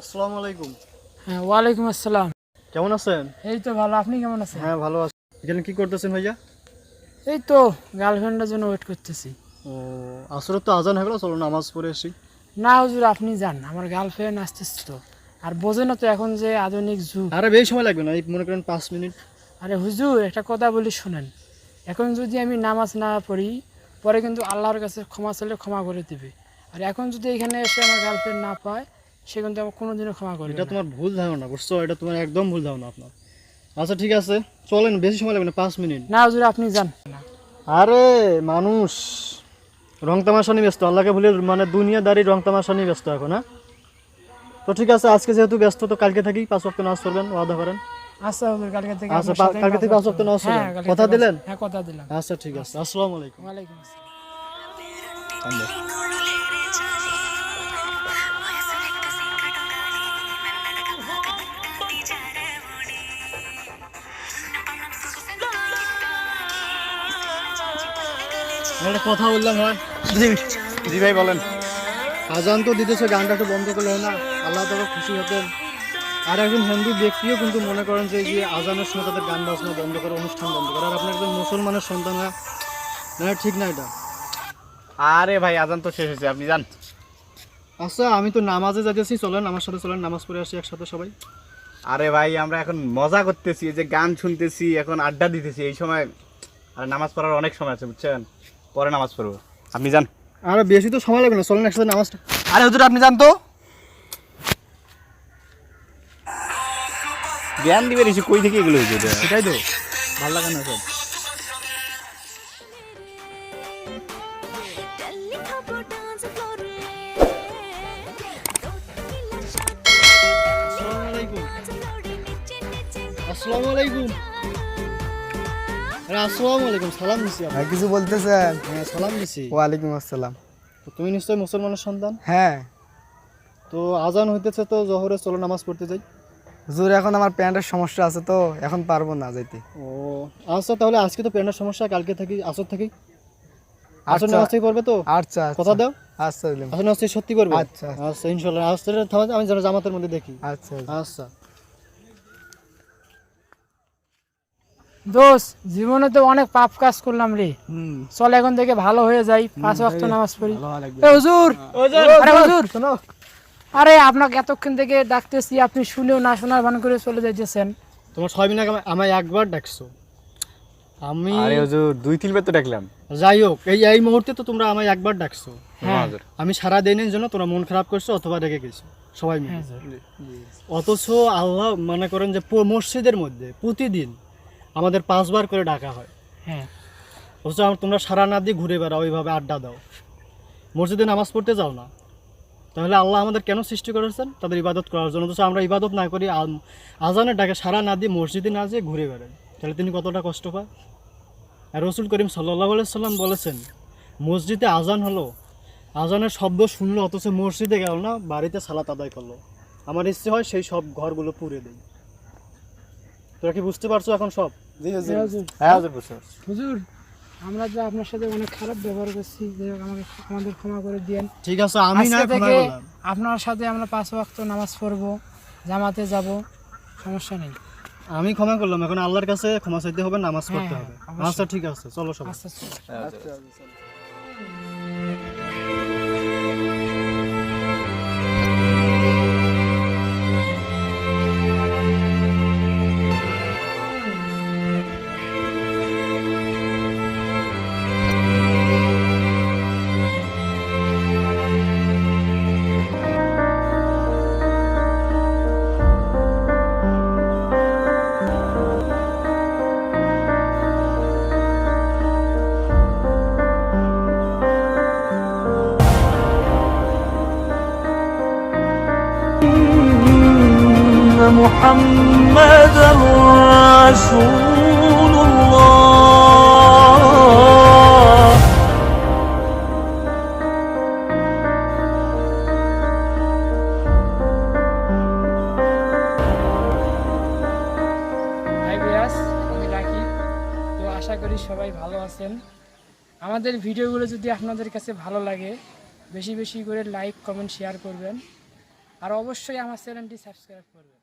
আসসালামু আলাইকুম। হ্যাঁ ওয়ালাইকুম আসসালাম। কেমন আছেন? এই তো ভালো আপনি কেমন আছেন? হ্যাঁ ভালো আছি। এখানে কি করতেছেন ভাইয়া? এই তো গার্লফ্রেন্ডের জন্য ওয়েট করতেছি। ও আসলে তো আজান হয়ে গেল চলো নামাজ পড়ে আসি। না হুজুর আপনি যান আমার গার্লফ্রেন্ড আসতেছে তো। আর বোঝে না তো এখন যে আধুনিক যুগ। আরে বেশি সময় লাগবে না এই মনে করেন পাঁচ মিনিট। আরে হুজুর একটা কথা বলি শুনেন। এখন যদি আমি নামাজ না পড়ি পরে কিন্তু আল্লাহর কাছে ক্ষমা চাইলে ক্ষমা করে দিবে। আর এখন যদি এখানে এসে আমার গার্লফ্রেন্ড না পায় সে কিন্তু আমার কোনোদিনও ক্ষমা করবে এটা তোমার ভুল ধারণা বুঝছ? এটা তোমার একদম ভুল ধারণা আপনার। আচ্ছা ঠিক আছে। চলেন বেশি সময় লাগবে না পাঁচ মিনিট। না হুজুর আপনি যান। আরে মানুষ। রং তামাশা নিয়ে ব্যস্ত আল্লাহকে ভুলে মানে দুনিয়াদারি রং তামাশা নিয়ে ব্যস্ত এখন হ্যাঁ? তো ঠিক আছে আজকে যেহেতু ব্যস্ত তো কালকে থাকি পাঁচ ওয়াক্ত নামাজ পড়বেন ওয়াদা করেন। আচ্ছা হুজুর কালকে থেকে আচ্ছা, কালকে থেকে পাঁচ ওয়াক্ত নামাজ হ্যাঁ, পড়বেন। কথা দিলেন? হ্যাঁ কথা দিলাম। আচ্ছা ঠিক আছে। আসসালামু আলাইকুম। ওয়ালাইকুম আসসালাম। একটা কথা বললাম হয়। জি ভাই বলেন। আজান তো দিতেছে গানটা তো বন্ধ করলে না। আল্লাহ তারা খুশি হতেন আর একজন হিন্দু ব্যক্তিও কিন্তু মনে করেন যে এই যে আজানের সময় তাদের গান বাজনা বন্ধ করে অনুষ্ঠান বন্ধ করে। আর আপনার একজন মুসলমানের সন্তান হয়? না ঠিক না এটা? আরে ভাই আজান তো শেষ হয়েছে আপনি যান। আচ্ছা আমি তো নামাজে যাইতেছি চলেন আমার সাথে চলেন নামাজ পড়ে আসি একসাথে সবাই। আরে ভাই আমরা এখন মজা করতেছি যে গান শুনতেছি এখন আড্ডা দিতেছি এই সময় আর নামাজ পড়ার অনেক সময় আছে বুঝছেন? পরে নামাজ পড়ব আপনি যান আর বেশি তো সময় লাগবে না চলেন একসাথে নামাজটা আরে হুজুর আপনি যান তো জ্ঞান দিবেন এসে কই থেকে এগুলো হয়েছে সেটাই তো ভালো লাগে না সব আসসালামু আলাইকুম আসসালামু আলাইকুম আরে আসসালামু আলাইকুম সালাম দিছি আমি। কিছু বলতেছেন? হ্যাঁ সালাম দিছি। ওয়ালাইকুম আসসালাম। তুমি নিশ্চয়ই মুসলমানের সন্তান? হ্যাঁ। তো আজান হইতেছে তো জহরে চলো নামাজ পড়তে যাই। হুজুর এখন আমার প্যান্টের সমস্যা আছে তো এখন পারব না যাইতে। ও আচ্ছা তাহলে আজকে তো প্যান্টের সমস্যা কালকে থাকি আসর থাকি? আসর আচ্ছা। নামাজ থেকে পড়বে তো? আচ্ছা কথা দাও। আচ্ছা আসর নামাজ সত্যি করবে আচ্ছা। আচ্ছা। আমি জামাতের মধ্যে দেখি। আচ্ছা। আচ্ছা। দোষ জীবনে তো অনেক পাপ কাজ করলাম রে। হুম। চল এখন থেকে ভালো হয়ে যাই পাঁচ ওয়াক্ত নামাজ পড়ি। হুজুর! আরে হুজুর! আরে আপনাকে এতক্ষণ থেকে ডাকতেছি আপনি শুনেও না শোনার ভান করে চলে যাইতেছেন। তোমার ছয় মিনিট আমায় একবার ডাকছো। আমি আরে হুজুর দুই তিনবার তো ডাকলাম। যাই হোক এই এই মুহূর্তে তো তোমরা আমায় একবার ডাকছো। হ্যাঁ। হুজুর আমি সারা দিনের জন্য তোমরা মন খারাপ করছ অথবা রেগে গেছো। সবাই মিলে। হ্যাঁ। অথচ আল্লাহ মনে করেন যে মসজিদের মধ্যে প্রতিদিন আমাদের পাঁচবার করে ডাকা হয়। হ্যাঁ। অথচ তোমরা সারা না দিয়ে ঘুরে বেড়াও ওইভাবে আড্ডা দাও। মসজিদে নামাজ পড়তে যাও না। তাহলে আল্লাহ আমাদের কেন সৃষ্টি করেছেন? তাদের ইবাদত করার জন্য। অথচ আমরা ইবাদত না করি আজানের ডাকে সারা না দিয়ে মসজিদে না যেয়ে ঘুরে বেড়াই। তাহলে তিনি কতটা কষ্ট পায়? আর রসুল করিম সাল্লাহ সাল্লাম বলেছেন মসজিদে আজান হলো আজানের শব্দ শুনলো অথচ মসজিদে গেল না বাড়িতে সালাত আদায় করল। আমার ইচ্ছে হয় সেই সব ঘরগুলো পুড়ে দেই। তোরা কি বুঝতে পারছ এখন সব? জি হ্যাঁ হুজুর বুঝতে পারছি। হুজুর আমরা যে আপনার সাথে অনেক খারাপ ব্যবহার করছি যাই হোক আমাকে আমাদের ক্ষমা করে দিয়েন। ঠিক আছে আমি না ক্ষমা থেকে করলাম। আপনার সাথে আমরা পাঁচ ওয়াক্ত নামাজ পড়ব জামাতে যাব সমস্যা নেই। আমি ক্ষমা করলাম এখন আল্লাহর কাছে ক্ষমা চাইতে হবে নামাজ হ্যাঁ, পড়তে হ্যাঁ, হবে। আচ্ছা ঠিক আছে চলো সবাই। আচ্ছা আচ্ছা হ্যাঁ, হুজুর। محمد رسول الله হাই বিয়াস আমি রাখি তো আশা করি সবাই ভালো আছেন আমাদের ভিডিওগুলো যদি আপনাদের কাছে ভালো লাগে বেশি বেশি করে লাইক কমেন্ট শেয়ার করবেন আর অবশ্যই আমার চ্যানেলটি সাবস্ক্রাইব করবেন